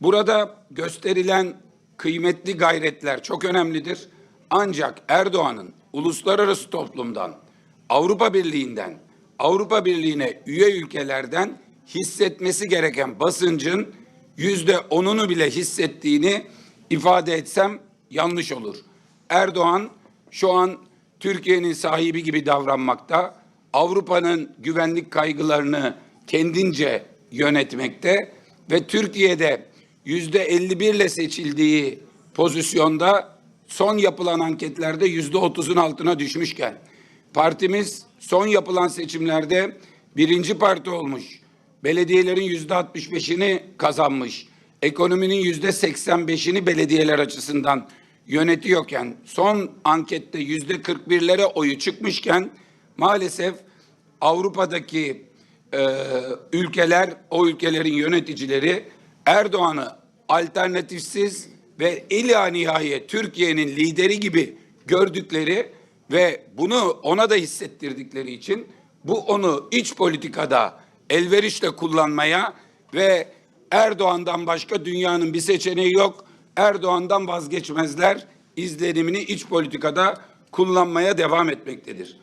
Burada gösterilen kıymetli gayretler çok önemlidir. Ancak Erdoğan'ın uluslararası toplumdan, Avrupa Birliği'nden, Avrupa Birliği'ne üye ülkelerden hissetmesi gereken basıncın yüzde onunu bile hissettiğini ifade etsem yanlış olur. Erdoğan şu an Türkiye'nin sahibi gibi davranmakta, Avrupa'nın güvenlik kaygılarını kendince yönetmekte ve Türkiye'de yüzde 51 ile seçildiği pozisyonda son yapılan anketlerde yüzde 30'un altına düşmüşken partimiz son yapılan seçimlerde birinci parti olmuş. Belediyelerin yüzde 65'ini kazanmış. Ekonominin yüzde 85'ini belediyeler açısından yönetiyorken son ankette yüzde 41'lere oyu çıkmışken maalesef Avrupa'daki e, ülkeler, o ülkelerin yöneticileri Erdoğan'ı alternatifsiz ve ila nihayet Türkiye'nin lideri gibi gördükleri ve bunu ona da hissettirdikleri için bu onu iç politikada elverişle kullanmaya ve Erdoğan'dan başka dünyanın bir seçeneği yok. Erdoğan'dan vazgeçmezler izlenimini iç politikada kullanmaya devam etmektedir.